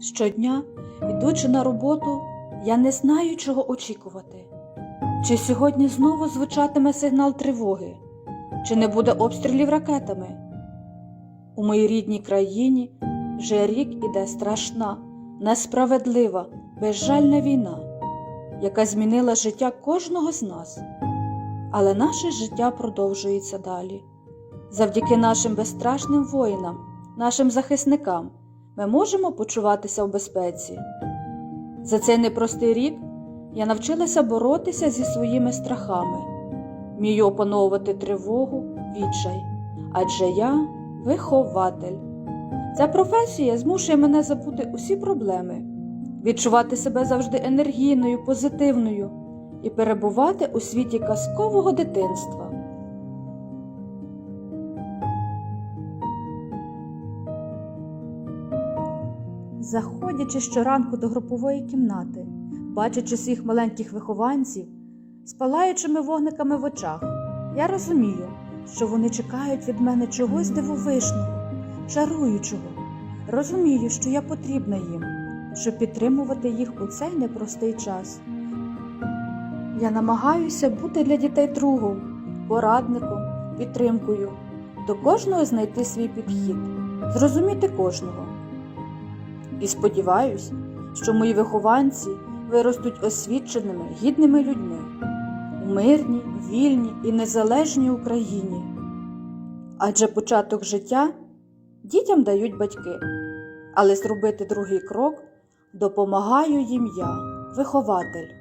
Щодня, ідучи на роботу, я не знаю, чого очікувати. Чи сьогодні знову звучатиме сигнал тривоги, чи не буде обстрілів ракетами? У моїй рідній країні вже рік іде страшна, несправедлива, безжальна війна, яка змінила життя кожного з нас. Але наше життя продовжується далі. Завдяки нашим безстрашним воїнам, нашим захисникам, ми можемо почуватися в безпеці. За цей непростий рік я навчилася боротися зі своїми страхами, вмію опановувати тривогу, відчай, адже я вихователь. Ця професія змушує мене забути усі проблеми, відчувати себе завжди енергійною, позитивною і перебувати у світі казкового дитинства. Заходячи щоранку до групової кімнати, бачачи своїх маленьких вихованців з палаючими вогниками в очах, я розумію, що вони чекають від мене чогось дивовижного, чаруючого. Розумію, що я потрібна їм, щоб підтримувати їх у цей непростий час. Я намагаюся бути для дітей другом, порадником, підтримкою, до кожного знайти свій підхід, зрозуміти кожного. І сподіваюсь, що мої вихованці виростуть освіченими, гідними людьми у мирній, вільній і незалежній Україні. Адже початок життя дітям дають батьки, але зробити другий крок допомагаю їм я, вихователь.